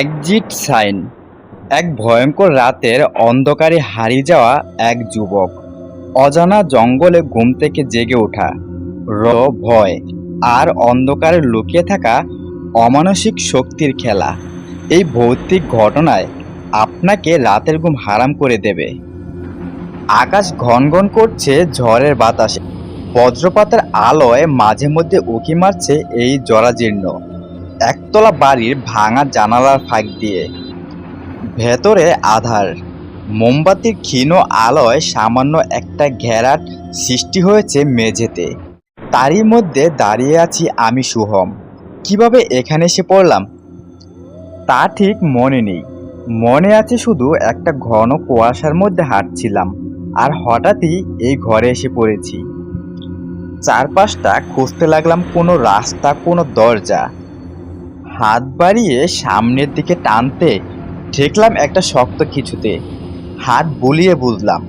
Exit sign, এক ভয়ঙ্কর রাতের অন্ধকারে হারিয়ে যাওয়া এক যুবক। অজানা জঙ্গলে ঘুম থেকে জেগে ওঠা। র, ভয় আর অন্ধকারে লুকিয়ে থাকা অমানসিক শক্তির খেলা। এই ভৌতিক ঘটনায় আপনাকে রাতের ঘুম হারাম করে দেবে। আকাশ ঘন ঘন করছে ঝড়ের বাতাসে। বজ্রপাতের আলোয় মাঝে মধ্যে উকি মারছে এই জরাজীর্ণ। একতলা বাড়ির ভাঙা জানালার ফাঁক দিয়ে। ভেতরে আধার। মোমবাতির ক্ষীণ আলোয় সামান্য একটা ঘেরাট সৃষ্টি হয়েছে মেঝেতে। তারই মধ্যে দাঁড়িয়ে আছি আমি, সুহম। কীভাবে এখানে এসে পড়লাম? তা ঠিক মনে নেই। মনে আছে শুধু একটা ঘন কুয়াশার মধ্যে হাঁটছিলাম আর হঠাৎই এই ঘরে এসে পড়েছি। চারপাশটা খুঁজতে লাগলাম কোনো রাস্তা, কোনো দরজা। হাত বাড়িয়ে সামনের দিকে টানতে ঠেকলাম একটা শক্ত কিছুতে হাত বুলিয়ে বুঝলাম,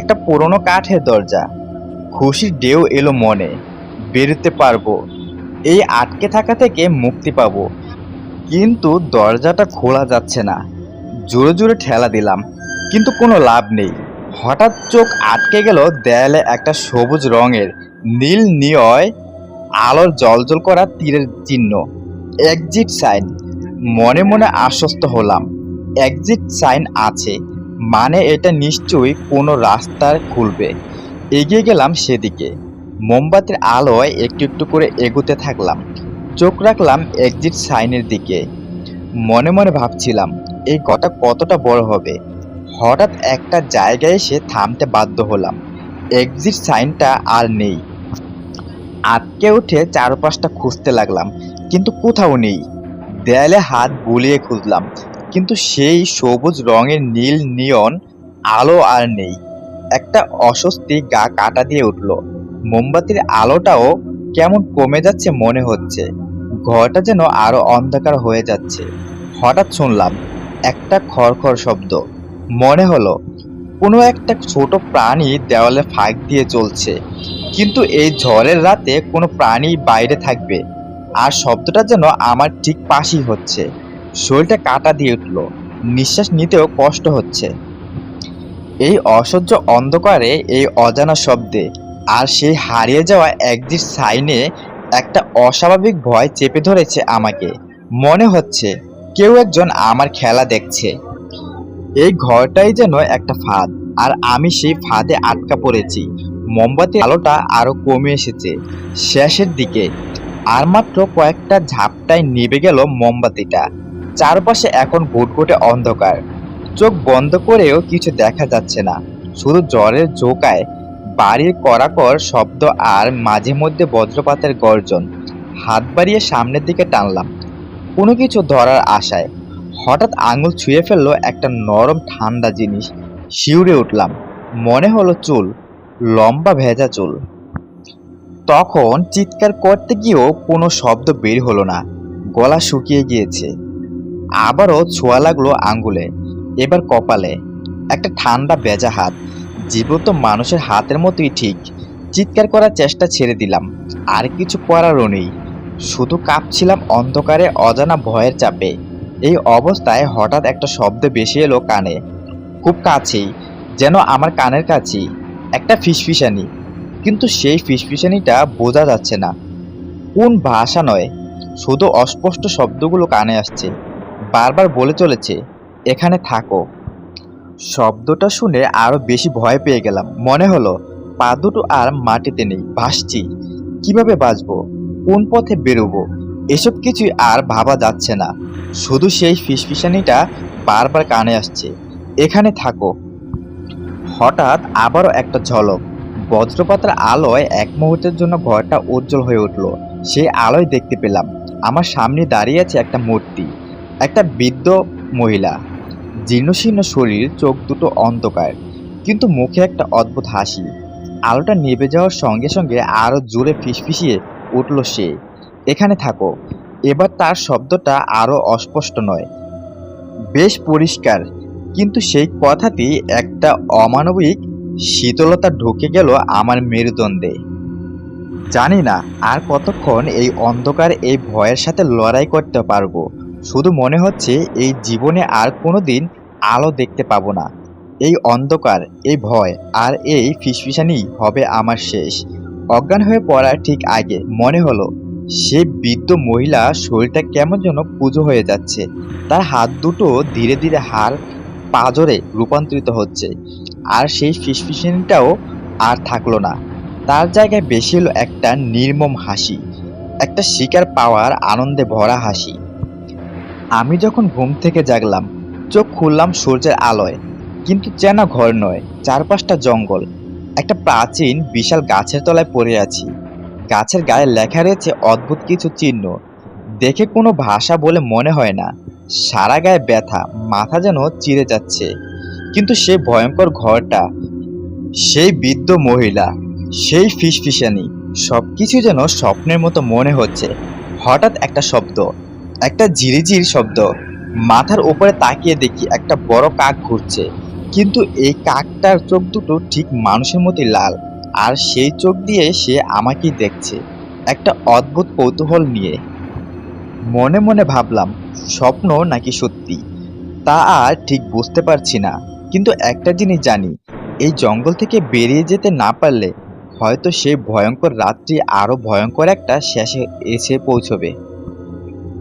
একটা পুরনো কাঠের দরজা। খুশির ঢেউ এলো মনে, বেরোতে পারব, এই আটকে থাকা থেকে মুক্তি পাবো। কিন্তু দরজাটা খোলা যাচ্ছে না, জোরে জোরে ঠেলা দিলাম, কিন্তু কোনো লাভ নেই। হঠাৎ চোখ আটকে গেল দেয়ালে একটা সবুজ রঙের, নীল নিয়য়, আলোর জলজল করা তীরের চিহ্ন। Exit sign. মনে মনে আশ্বস্ত হলাম। এক্সিট সাইন আছে মানে এটা নিশ্চয়ই কোনো রাস্তার খুলবে। এগিয়ে গেলাম সেদিকে। মোমবাতির আলোয় একটু একটু করে এগোতে থাকলাম। চোখ রাখলাম এক্সিট সাইনের দিকে। মনে মনে ভাবছিলাম, এই গটা কতটা বড় হবে। হঠাৎ একটা জায়গায় এসে থামতে বাধ্য হলাম। এক্সিট সাইনটা আর নেই। আটকে উঠে চারপাশটা খুঁজতে লাগলাম। কিন্তু কোথাও নেই। দেয়ালে হাত বুলিয়ে খুঁজলাম, কিন্তু সেই সবুজ রঙের নীল নিয়ন আলো আর নেই। একটা অস্বস্তি গা কাটা দিয়ে উঠল। মোমবাতির আলোটাও কেমন কমে যাচ্ছে মনে হচ্ছে। ঘরটা যেন আরও অন্ধকার হয়ে যাচ্ছে। হঠাৎ শুনলাম, একটা খড়খড় শব্দ। মনে হলো, কোনো একটা ছোট প্রাণী দেওয়ালে ফাঁক দিয়ে চলছে কিন্তু এই ঝড়ের রাতে কোনো প্রাণী বাইরে থাকবে। আর শব্দটা যেন আমার ঠিক পাশেই হচ্ছে। শরীরটা কাটা দিয়ে উঠল। নিঃশ্বাস নিতেও কষ্ট হচ্ছে। এই অসহ্য অন্ধকারে এই অজানা শব্দে আর সেই হারিয়ে যাওয়া একদিক সাইনে একটা অস্বাভাবিক ভয় চেপে ধরেছে আমাকে। মনে হচ্ছে কেউ একজন আমার খেলা দেখছে। এই ঘরটাই যেন একটা ফাঁদ, আর আমি সেই ফাঁদে আটকা পড়েছি। মোমবাতির আলোটা আরও কমে এসেছে। শেষের দিকে আর মাত্র কয়েকটা ঝাপটায় নিভে গেল মোমবাতিটা। চারপাশে এখন ঘুটঘুটে অন্ধকার। চোখ বন্ধ করেও কিছু দেখা যাচ্ছে না। শুধু জ্বরের জোকায় বাড়ির করাকর শব্দ আর মাঝে মধ্যে বজ্রপাতের গর্জন। হাত বাড়িয়ে সামনের দিকে টানলাম। কোনো কিছু ধরার আশায় হঠাৎ আঙুল ছুঁয়ে ফেলল একটা নরম ঠান্ডা জিনিস। শিউরে উঠলাম। মনে হলো চুল, লম্বা ভেজা চুল। তখন চিৎকার করতে গিয়েও কোনো শব্দ বের হলো না। গলা শুকিয়ে গিয়েছে। আবারও ছোঁয়া লাগল আঙ্গুলে, এবার কপালে। একটা ঠান্ডা বেজা হাত। জীবন্ত মানুষের হাতের মতোই ঠিক। চিৎকার করার চেষ্টা ছেড়ে দিলাম। আর কিছু করারও নেই। শুধু কাঁপছিলাম অন্ধকারে, অজানা ভয়ের চাপে। এই অবস্থায় হঠাৎ একটা শব্দ বেশি এলো কানে। খুব কাছেই, যেন আমার কানের কাছেই। একটা ফিসফিসানি। কিন্তু সেই ফিসফিসানিটা বোঝা যাচ্ছে না। কোন ভাষা নয়, শুধু অস্পষ্ট শব্দগুলো কানে আসছে, বারবার বলে চলেছে, এখানে থাকো। শব্দটা শুনে আরও বেশি ভয় পেয়ে গেলাম। মনে হলো, পা দুটো আর মাটিতে নেই, ভাসছি। কীভাবে বাঁচবো? কোন পথে বেরোবো? এসব কিছুই আর ভাবা যাচ্ছে না। শুধু সেই ফিসফিসানিটা বারবার কানে আসছে, এখানে থাকো। হঠাৎ আবারও একটা ঝলক। বজ্রপাতের আলোয় এক মুহূর্তের জন্য ঘরটা উজ্জ্বল হয়ে উঠল। সেই আলোয় দেখতে পেলাম, আমার সামনে দাঁড়িয়ে আছে একটা মূর্তি, একটা বৃদ্ধ মহিলা। জীর্ণশীর্ণ শরীর, চোখ দুটো অন্ধকার, কিন্তু মুখে একটা অদ্ভুত হাসি। আলোটা নেভে যাওয়ার সঙ্গে সঙ্গে আরও জোরে ফিসফিসিয়ে উঠল সে। এখানে থাকো। এবার তার শব্দটা আরও অস্পষ্ট নয়। বেশ পরিষ্কার, কিন্তু সেই কথাটি একটা অমানবিক শীতলতা ঢুকে গেল আমার মেরুদণ্ডে। জানি না আর কতক্ষণ এই অন্ধকার এই ভয়ের সাথে লড়াই করতে পারব। শুধু মনে হচ্ছে এই জীবনে আর কোনো দিন আলো দেখতে পাবো না। এই অন্ধকার, এই ভয় আর এই ফিসফিসানি হবে আমার শেষ। অজ্ঞান হয়ে পড়ার ঠিক আগে মনে হলো, সে বৃদ্ধ মহিলা শরীরটা কেমন যেন পুজো হয়ে যাচ্ছে। তার হাত দুটো ধীরে ধীরে হাড় পাজরে রূপান্তরিত হচ্ছে। আর সেই ফিসফিসানিটাও আর থাকল না। তার জায়গায় বেশি হলো একটা নির্মম হাসি, একটা শিকার পাওয়ার আনন্দে ভরা হাসি। আমি যখন ঘুম থেকে জাগলাম, চোখ খুললাম সূর্যের আলোয়, কিন্তু চেনা ঘর নয়, চারপাশটা জঙ্গল। একটা প্রাচীন বিশাল গাছের তলায় পড়ে আছি। গাছের গায়ে লেখা রয়েছে অদ্ভুত কিছু চিহ্ন। দেখে কোনো ভাষা বলে মনে হয় না। সারা গায়ে ব্যথা, মাথা যেন চিড়ে যাচ্ছে। কিন্তু সে ভয়ঙ্কর ঘরটা, সেই বৃদ্ধ মহিলা, সেই ফিসফিসানি, সবকিছু যেন স্বপ্নের মতো মনে হচ্ছে। হঠাৎ একটা শব্দ, একটা ঝিরিঝির শব্দ, মাথার উপরে তাকিয়ে দেখি একটা বড় কাক ঘুরছে। কিন্তু এই কাকটার চোখ দুটো ঠিক মানুষের মতোই লাল, আর সেই চোখ দিয়ে সে আমাকেই দেখছে, একটা অদ্ভুত কৌতূহল নিয়ে। মনে মনে ভাবলাম, স্বপ্ন নাকি সত্যি? তা আর ঠিক বুঝতে পারছি না। কিন্তু একটা জিনিস জানি, এই জঙ্গল থেকে বেরিয়ে যেতে না পারলে হয়তো সেই ভয়ঙ্কর রাত্রি আরও ভয়ঙ্কর একটা শেষে এসে পৌঁছবে।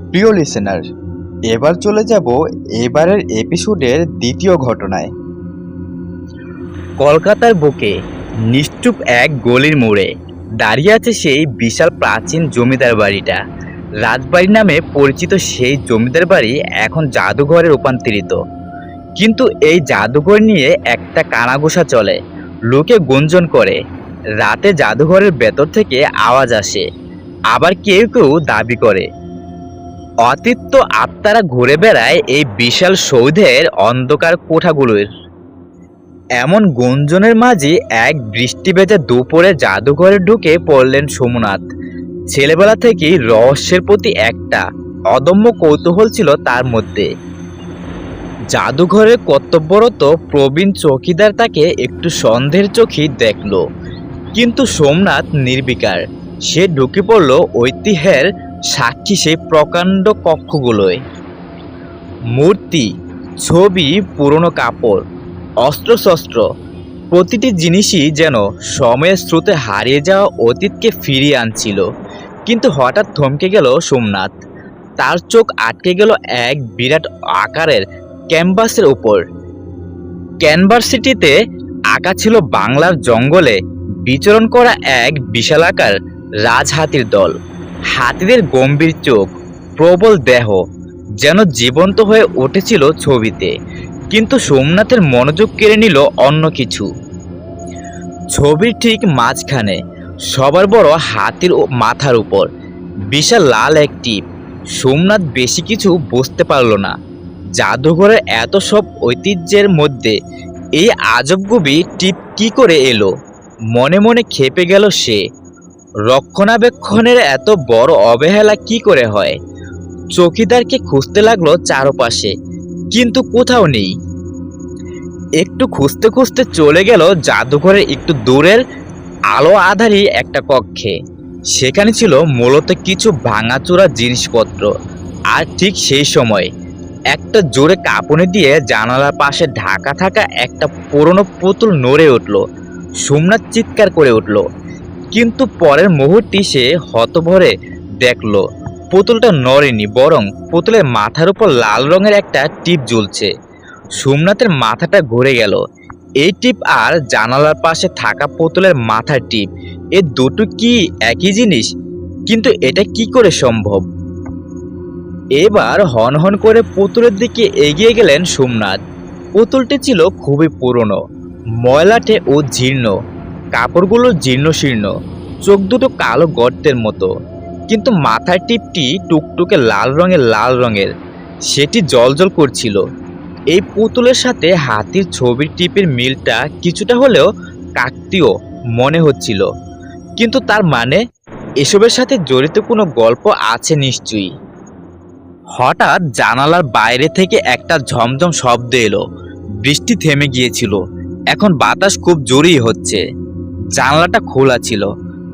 প্রিয় লিসেনার এবার চলে যাব এবারের এপিসোডের দ্বিতীয় ঘটনায়। কলকাতার বুকে নিশ্চুপ এক গলির মোড়ে দাঁড়িয়ে আছে সেই বিশাল প্রাচীন জমিদার বাড়িটা। রাজবাড়ি নামে পরিচিত সেই জমিদার বাড়ি এখন জাদুঘরে রূপান্তরিত। কিন্তু এই জাদুঘর নিয়ে একটা কানাঘোষা চলে। লোকে গুঞ্জন করে। রাতে জাদুঘরের ভেতর থেকে আওয়াজ আসে। আবার কেউ কেউ দাবি করে। অতীত আত্মারা ঘুরে বেড়ায় এই বিশাল সৌধের অন্ধকার কোঠাগুলোর। এমন গুঞ্জনের মাঝে এক বৃষ্টি ভেজা দুপুরে জাদুঘরে ঢুকে পড়লেন সোমনাথ। ছেলেবেলা থেকেই রহস্যের প্রতি একটা অদম্য কৌতূহল ছিল তার মধ্যে। জাদুঘরের কর্তব্যরত প্রবীণ চৌকিদার তাকে একটু সন্দেহের চোখেই দেখল। কিন্তু সোমনাথ নির্বিকার। সে ঢুকে পড়ল ঐতিহ্যের সাক্ষী সেই প্রকাণ্ড কক্ষগুলোয়। মূর্তি, ছবি, পুরনো কাপড়, অস্ত্রশস্ত্র, প্রতিটি জিনিসই যেন সময়ের স্রোতে হারিয়ে যাওয়া অতীতকে ফিরিয়ে আনছিল। কিন্তু হঠাৎ থমকে গেল সোমনাথ। তার চোখ আটকে গেল এক বিরাট আকারের ক্যানভাসের উপর। ক্যানভার্সিটিতে আঁকা ছিল বাংলার জঙ্গলে বিচরণ করা এক বিশালাকার রাজহাতির দল। হাতিদের গম্ভীর চোখ, প্রবল দেহ যেন জীবন্ত হয়ে উঠেছিল ছবিতে, কিন্তু সোমনাথের মনোযোগ কেড়ে নিল অন্য কিছু। ছবির ঠিক মাঝখানে সবার বড় হাতির মাথার উপর বিশাল লাল একটি সোমনাথ বেশি কিছু বুঝতে পারল না। জাদুঘরের এত সব ঐতিহ্যের মধ্যে এই আজবগুবি টিপ কি করে এলো? মনে মনে খেপে গেল সে। রক্ষণাবেক্ষণের এত বড় অবহেলা কি করে হয়? চৌকিদারকে খুঁজতে লাগল চারপাশে, কিন্তু কোথাও নেই। একটু খুঁজতে খুঁজতে চলে গেল জাদুঘরের একটু দূরের আলো আধারী একটা কক্ষে। সেখানে ছিল মূলত কিছু ভাঙাচোরা জিনিসপত্র, আর ঠিক সেই সময় একটা জোরে কাঁপুনি দিয়ে জানালার পাশে ঢাকা থাকা একটা পুরনো পুতুল নড়ে উঠল। সোমনাথ চিৎকার করে উঠল। কিন্তু পরের মুহূর্তে সে হতভরে দেখল, পুতুলটা নড়েনি, বরং পুতুলের মাথার উপর লাল রঙের একটা টিপ জ্বলছে। সোমনাথের মাথাটা ঘুরে গেল। এই টিপ আর জানালার পাশে থাকা পুতুলের মাথার টিপ, এ দুটো কি একই জিনিস? কিন্তু এটা কি করে সম্ভব? এবার হন হন করে পুতুলের দিকে এগিয়ে গেলেন সোমনাথ। পুতুলটি ছিল খুবই পুরনো, ময়লাটে ও জীর্ণ, কাপড়গুলো জীর্ণ শীর্ণ চোখ দুটো কালো গর্তের মতো। কিন্তু মাথার টিপটি টুকটুকে লাল রঙের লাল রঙের, সেটি জলজল করছিল। এই পুতুলের সাথে হাতির ছবির টিপের মিলটা কিছুটা হলেও কাকতীয় মনে হচ্ছিল। কিন্তু তার মানে এসবের সাথে জড়িত কোনো গল্প আছে নিশ্চয়ই। হঠাৎ জানালার বাইরে থেকে একটা ঝমঝম শব্দ এলো। বৃষ্টি থেমে গিয়েছিল। এখন বাতাস খুব জোরেই হচ্ছে। জানলাটা খোলা ছিল।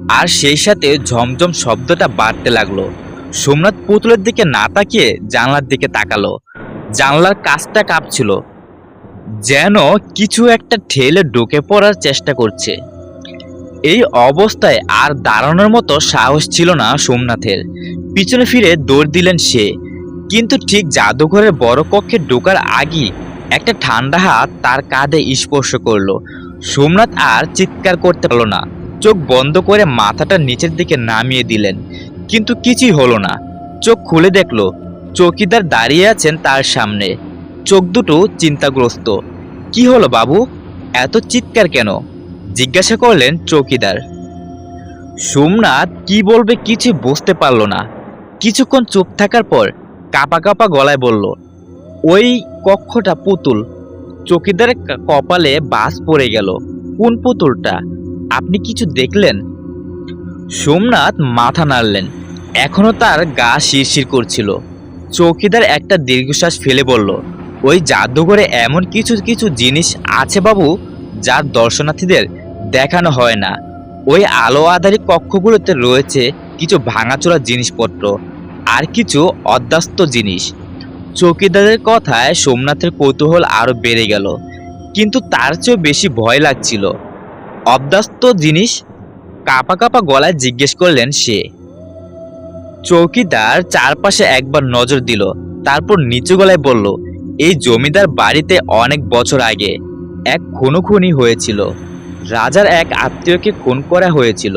আর সেই সাথে ঝমঝম শব্দটা বাড়তে লাগল। সোমনাথ পুতুলের দিকে না তাকিয়ে জানলার দিকে তাকালো। জানলার কাজটা কাঁপছিল। যেন কিছু একটা ঠেলে ঢুকে পড়ার চেষ্টা করছে। এই অবস্থায় আর দাঁড়ানোর মতো সাহস ছিল না সোমনাথের। পিছনে ফিরে দৌড় দিলেন সে। কিন্তু ঠিক জাদুঘরের বড় কক্ষে ঢোকার আগেই একটা ঠান্ডা হাত তার কাঁধে স্পর্শ করল। সোমনাথ আর চিৎকার করতে পারল না। চোখ বন্ধ করে মাথাটা নিচের দিকে নামিয়ে দিলেন। কিন্তু কিছুই হলো না। চোখ খুলে দেখল, চৌকিদার দাঁড়িয়ে আছেন তার সামনে। চোখ দুটো চিন্তাগ্রস্ত। কি হলো বাবু? এত চিৎকার কেন? জিজ্ঞাসা করলেন চৌকিদার। সোমনাথ কি বলবে কিছু বুঝতে পারল না। কিছুক্ষণ চুপ থাকার পর কাপা কাপা গলায় বলল, ওই কক্ষটা পুতুল। চৌকিদারের কপালে বাস পড়ে গেল। কোন পুতুলটা? আপনি কিছু দেখলেন? সোমনাথ মাথা নাড়লেন। এখনও তার গা শিরশির করছিল। চৌকিদার একটা দীর্ঘশ্বাস ফেলে বলল, ওই জাদুঘরে এমন কিছু কিছু জিনিস আছে বাবু যার দর্শনার্থীদের দেখানো হয় না। ওই আলো আধারী কক্ষগুলোতে রয়েছে কিছু ভাঙাচোরা জিনিসপত্র। আর কিছু অধ্যাস্ত জিনিস। চৌকিদারের কথায় সোমনাথের কৌতূহল আরও বেড়ে গেল, কিন্তু তার চেয়েও বেশি ভয় লাগছিল। অব্দাস্ত জিনিস কাপা কাপা গলায় জিজ্ঞেস করলেন সে। চৌকিদার চারপাশে একবার নজর দিল, তারপর নিচু গলায় বলল, এই জমিদার বাড়িতে অনেক বছর আগে এক খুনোখুনি হয়েছিল। রাজার এক আত্মীয়কে খুন করা হয়েছিল,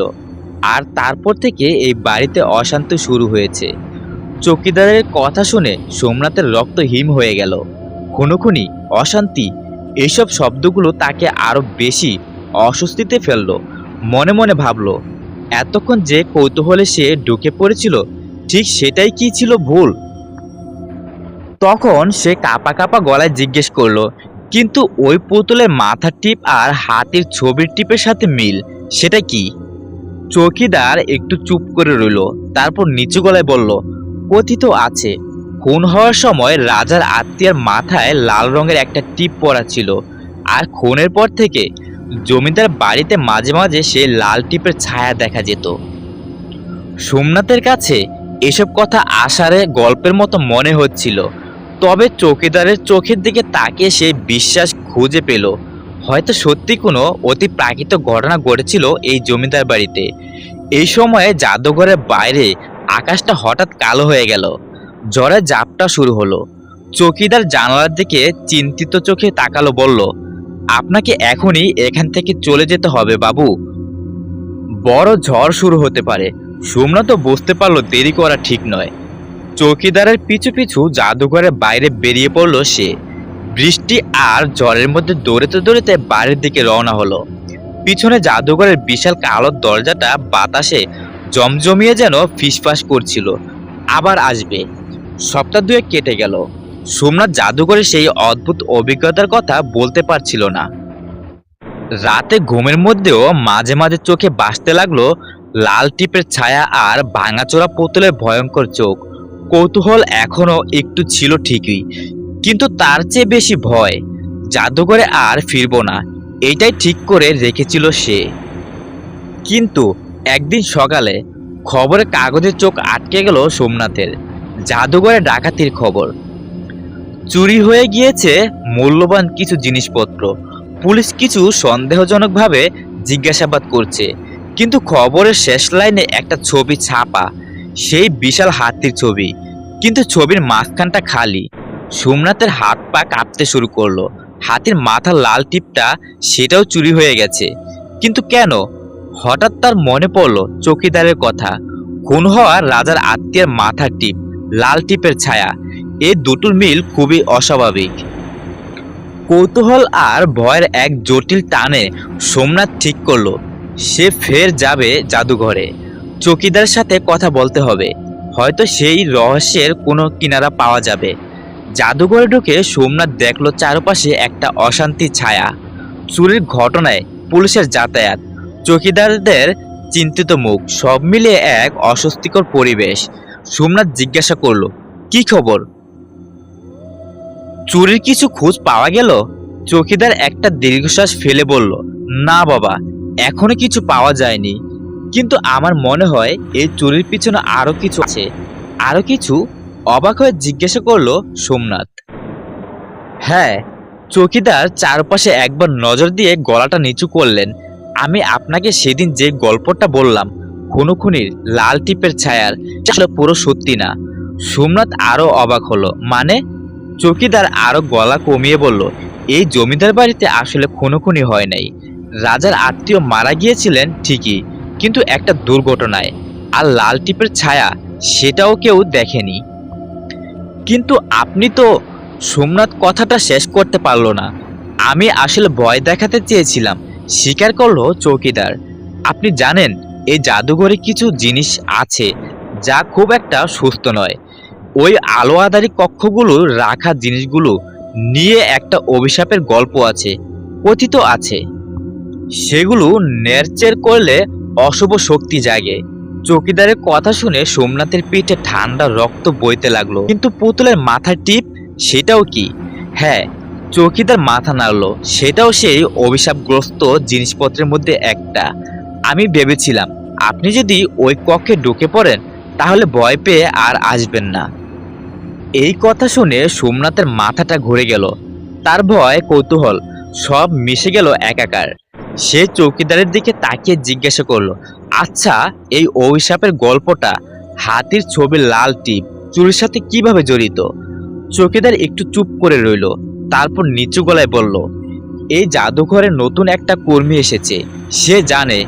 আর তারপর থেকে এই বাড়িতে অশান্তি শুরু হয়েছে। চৌকিদারের কথা শুনে সোমনাথের রক্ত হিম হয়ে গেল। খুনোখুনি অশান্তি এইসব শব্দগুলো তাকে আরও বেশি অস্বস্তিতে ফেলল। মনে মনে ভাবলো, এতক্ষণ যে কৌতূহলে সে ঢুকে পড়েছিল, ঠিক সেটাই কি ছিল ভুল? তখন সে কাপা কাপা গলায় জিজ্ঞেস করল, কিন্তু ওই পুতুলের মাথার টিপ আর হাতের ছবির টিপের সাথে মিল, সেটা কি? চৌকিদার একটু চুপ করে রইল, তারপর নিচু গলায় বলল কথিত আছে, খুন হওয়ার সময় রাজার আত্মীয়ার মাথায় লাল রঙের একটা টিপ পরা ছিল আর খুনের পর থেকে জমিদার বাড়িতে মাঝে মাঝে সে লাল টিপের ছায়া দেখা যেত। সোমনাথের কাছে এসব কথা আষাঢ়ে গল্পের মতো মনে হচ্ছিল, তবে চৌকিদারের চোখের দিকে তাকিয়ে সে বিশ্বাস খুঁজে পেল। হয়তো সত্যি কোনো অতি প্রাকৃত ঘটনা ঘটেছিল এই জমিদার বাড়িতে। এই সময়ে জাদুঘরের বাইরে আকাশটা হঠাৎ কালো হয়ে গেল। ঝড়ের জাপটা শুরু হলো। চৌকিদার জানালার দিকে চিন্তিত চোখে তাকালো, বলল, আপনাকে এখনই এখান থেকে চলে যেতে হবে, বাবু। বড় ঝড় শুরু হতে পারে। সোমনাথ বুঝতে পারল দেরি করা ঠিক নয়। চৌকিদারের পিছু পিছু জাদুঘরের বাইরে বেরিয়ে পড়ল সে। বৃষ্টি আর ঝড়ের মধ্যে দৌড়েতে দৌড়েতে বাড়ির দিকে রওনা হলো। পিছনে জাদুঘরের বিশাল কালো দরজাটা বাতাসে জমজমিয়ে যেন ফিসফাস করছিল। আবার আসবে। সপ্তাহ দুয়ে কেটে গেল। সোমনাথ জাদুঘরে সেই অদ্ভুত অভিজ্ঞতার কথা বলতে পারছিল না। রাতে ঘুমের মধ্যেও মাঝে মাঝে চোখে বাসতে লাগল লাল টিপের ছায়া আর ভাঙাচোরা পুতুলের ভয়ঙ্কর চোখ। কৌতূহল এখনও একটু ছিল ঠিকই, কিন্তু তার চেয়ে বেশি ভয়। জাদুঘরে আর ফিরবো না, এটাই ঠিক করে রেখেছিল সে। কিন্তু একদিন সকালে খবরে কাগজের চোখ আটকে গেল সোমনাথের, জাদুঘরে ডাকাতির খবর। চুরি হয়ে গিয়েছে মূল্যবান কিছু জিনিসপত্র। পুলিশ কিছু সন্দেহজনকভাবে জিজ্ঞাসাবাদ করছে, কিন্তু খবরের শেষ লাইনে একটা ছবি ছাপা, সেই বিশাল হাতির ছবি, কিন্তু ছবির মাঝখানটা খালি। সোমনাথের হাত পা কাঁপতে শুরু করল, হাতির মাথার লাল টিপটা সেটাও চুরি হয়ে গেছে। কিন্তু কেন? হঠাৎ তার মনে পড়ল চৌকিদারের কথা। খুন হওয়া রাজার আত্মীয়ের মাথার টিপ, লাল টিপের ছায়া। এই দুটোর মিল খুবই অস্বাভাবিক। কৌতূহল আর ভয়ের এক জটিল টানে সোমনাথ ঠিক করল, সে ফের যাবে জাদুঘরে। চৌকিদারের সাথে কথা বলতে হবে, হয়তো সেই রহস্যের কোনো কিনারা পাওয়া যাবে। জাদুঘরে ঢুকে সোমনাথ দেখল চারপাশে একটা অশান্তি ছায়া। চুরির ঘটনায় পুলিশের যাতায়াত। চৌকিদারদের চিন্তিত মুখ, সব মিলিয়ে এক অস্বস্তিকর পরিবেশ। সোমনাথ জিজ্ঞাসা করল, কি খবর? চুরির কিছু খোঁজ পাওয়া গেল? চৌকিদার একটা দীর্ঘশ্বাস ফেলে বলল, না বাবা, এখনও কিছু পাওয়া যায়নি। কিন্তু আমার মনে হয় এই চুরির পিছনে আরও কিছু আছে। আরও কিছু? অবাক হয়ে জিজ্ঞাসা করল সোমনাথ। হ্যাঁ। চৌকিদার চারপাশে একবার নজর দিয়ে গলাটা নিচু করলেন। আমি আপনাকে সেদিন যে গল্পটা বললাম, খুনোখুনির লাল টিপের ছায়ার আসলে পুরো সত্যি না। সোমনাথ আরও অবাক হলো। মানে? চৌকিদার আরও গলা কমিয়ে বলল, এই জমিদার বাড়িতে আসলে খুনোখুনি হয় নাই। রাজার আত্মীয় মারা গিয়েছিলেন ঠিকই, কিন্তু একটা দুর্ঘটনায়, আর লাল টিপের ছায়া সেটাও কেউ দেখেনি। কিন্তু আপনি তো সোমনাথ কথাটা শেষ করতে পারল না। আমি আসলে ভয় দেখাতে চেয়েছিলাম। স্বীকার করল চৌকিদার। আপনি জানেন এই জাদুঘরে কিছু জিনিস আছে যা খুব একটা সুস্থ নয়। ওই আলো আধারী কক্ষগুলো রাখা জিনিসগুলো নিয়ে একটা অভিশাপের গল্প আছে, কথিত আছে। সেগুলো নেরচের করলে অশুভ শক্তি জাগে। চৌকিদারের কথা শুনে সোমনাথের পিঠে ঠান্ডা রক্ত বইতে লাগল। কিন্তু পুতুলের মাথার টিপ, সেটাও কি? হ্যাঁ চৌকিদার মাথা নাড়লো। সেটাও সেই অভিশাপগ্রস্ত জিনিসপত্রের মধ্যে একটা। আমি ভেবেছিলাম, আপনি যদি ওই কক্ষে ঢুকে পড়েন, তাহলে ভয় পেয়ে আর আসবেন না। এই কথা শুনে সোমনাথের মাথাটা ঘুরে গেল। তার ভয়, কৌতূহল সব মিশে গেল একাকার। সে চৌকিদারের দিকে তাকিয়ে জিজ্ঞাসা করল আচ্ছা এই অভিশাপের গল্পটা হাতির ছবির লাল টিপ চুরির সাথে কীভাবে জড়িত? চৌকিদার একটু চুপ করে রইল। তারপর নিচু গলায় বলল, এই জাদুঘরে নতুন একটা কর্মী এসেছে। সে জানে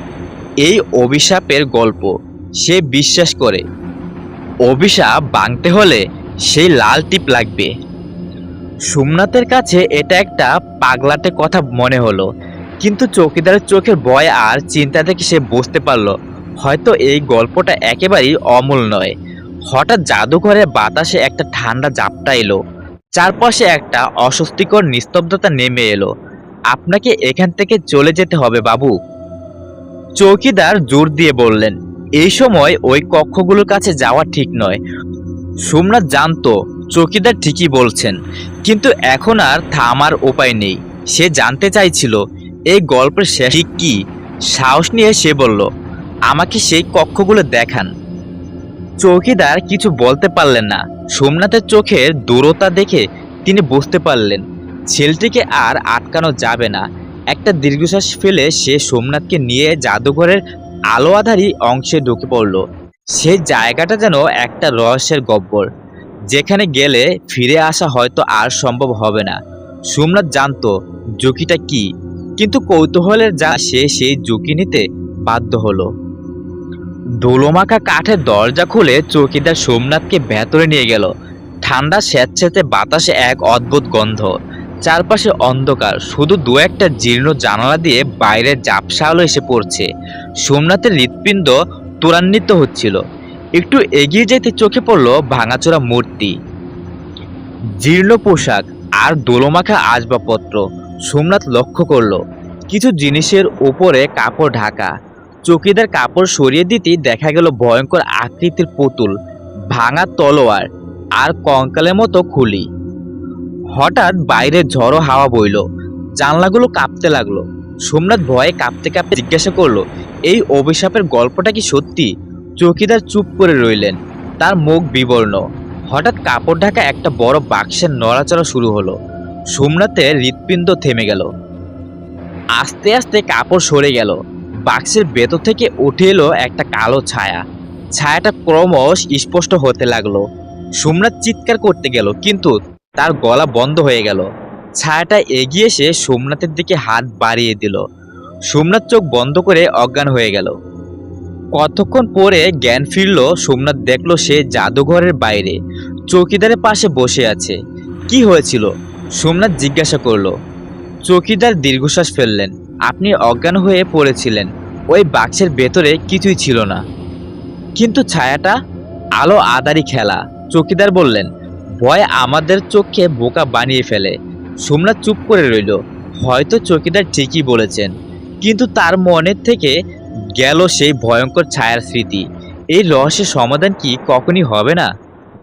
এই অভিশাপের গল্প। সে বিশ্বাস করে। অভিশাপ ভাঙতে হলে সেই লাল টিপ লাগবে। সোমনাথের কাছে এটা একটা পাগলাটে কথা মনে হলো। কিন্তু চৌকিদারের চোখের ভয় আর চিন্তা থেকে সে বুঝতে পারল, হয়তো এই গল্পটা একেবারেই অমূল নয়। হঠাৎ জাদুঘরের বাতাসে একটা ঠান্ডা জাপটা এলো। চারপাশে একটা অস্বস্তিকর নিস্তব্ধতা নেমে এলো। আপনাকে এখান থেকে চলে যেতে হবে, বাবু। চৌকিদার জোর দিয়ে বললেন, এই সময় ওই কক্ষগুলোর কাছে যাওয়া ঠিক নয়। সোমনাথ জানতো, চৌকিদার ঠিকই বলছেন, কিন্তু এখন আর থামার উপায় নেই। সে জানতে চাইছিল, এই গল্পের শেষ ঠিক কি? সাহস নিয়ে সে বলল, আমাকে সেই কক্ষগুলো দেখান। চৌকিদার কিছু বলতে পারলেন না। সোমনাথের চোখের দূরতা দেখে তিনি বুঝতে পারলেন, ছেলেটিকে আর আটকানো যাবে না। একটা দীর্ঘশ্বাস ফেলে সে সোমনাথকে নিয়ে জাদুঘরের আলো অংশে ঢুকে পড়ল। সে জায়গাটা যেন একটা রহস্যের গব্বর। যেখানে গেলে ফিরে আসা হয়তো আর সম্ভব হবে না। সোমনাথ জানতো ঝুঁকিটা কি, কিন্তু কৌতূহলের যা সে সেই ঝুঁকি নিতে বাধ্য হলো। দোলোমাখা কাঠের দরজা খুলে চৌকিদার সোমনাথকে ভেতরে নিয়ে গেল। ঠান্ডা স্যাঁতস্যাঁতে বাতাসে এক অদ্ভুত গন্ধ। চারপাশে অন্ধকার, শুধু দু একটা জীর্ণ জানালা দিয়ে বাইরের জাপসা আলো এসে পড়ছে। সোমনাথের হৃৎপিণ্ড ত্বরান্বিত হচ্ছিল। একটু এগিয়ে যেতে চোখে পড়ল ভাঙাচোরা মূর্তি। জীর্ণ পোশাক আর দোলোমাখা আসবাবপত্র। সোমনাথ লক্ষ্য করল, কিছু জিনিসের ওপরে কাপড় ঢাকা। চকিদার কাপড় সরিয়ে দিতেই দেখা গেল ভয়ঙ্কর আকৃতির পুতুল, ভাঙা তলোয়ার আর কঙ্কালের মতো খুলি। হঠাৎ বাইরে ঝড়ো হাওয়া বইল, জানলাগুলো কাঁপতে লাগল। সোমনাথ ভয়ে কাঁপতে কাঁপতে জিজ্ঞাসা করল, এই অভিশাপের গল্পটা কি সত্যি? চৌকিদার চুপ করে রইলেন, তার মুখ বিবর্ণ। হঠাৎ কাপড় ঢাকা একটা বড় বাক্সের নড়াচড়া শুরু হলো। সোমনাথের হৃৎপিণ্ড থেমে গেল। আস্তে আস্তে কাপড় সরে গেল। বাক্সের ভেতর থেকে উঠে এলো একটা কালো ছায়া। ছায়াটা ক্রমশ স্পষ্ট হতে লাগল। সোমনাথ চিৎকার করতে গেল, কিন্তু তার গলা বন্ধ হয়ে গেল। ছায়াটা এগিয়ে এসে সোমনাথের দিকে হাত বাড়িয়ে দিল। সোমনাথ চোখ বন্ধ করে অজ্ঞান হয়ে গেল। কতক্ষণ পরে জ্ঞান ফিরল, সোমনাথ দেখল সে জাদুঘরের বাইরে, চৌকিদারের পাশে বসে আছে। কি হয়েছিল? সোমনাথ জিজ্ঞাসা করল। চৌকিদার দীর্ঘশ্বাস ফেললেন। আপনি অজ্ঞান হয়ে পড়েছিলেন। ওই বাক্সের ভেতরে কিছুই ছিল না। কিন্তু ছায়াটা আলো আদারি খেলা। চৌকিদার বললেন, ভয় আমাদের চোখকে বোকা বানিয়ে ফেলে। সোমনাথ চুপ করে রইল। হয়তো চকিদার ঠিকই বলেছেন। কিন্তু তার মনের থেকে গেল সেই ভয়ঙ্কর ছায়ার স্মৃতি। এই রহস্যের সমাধান কি কখনই হবে না?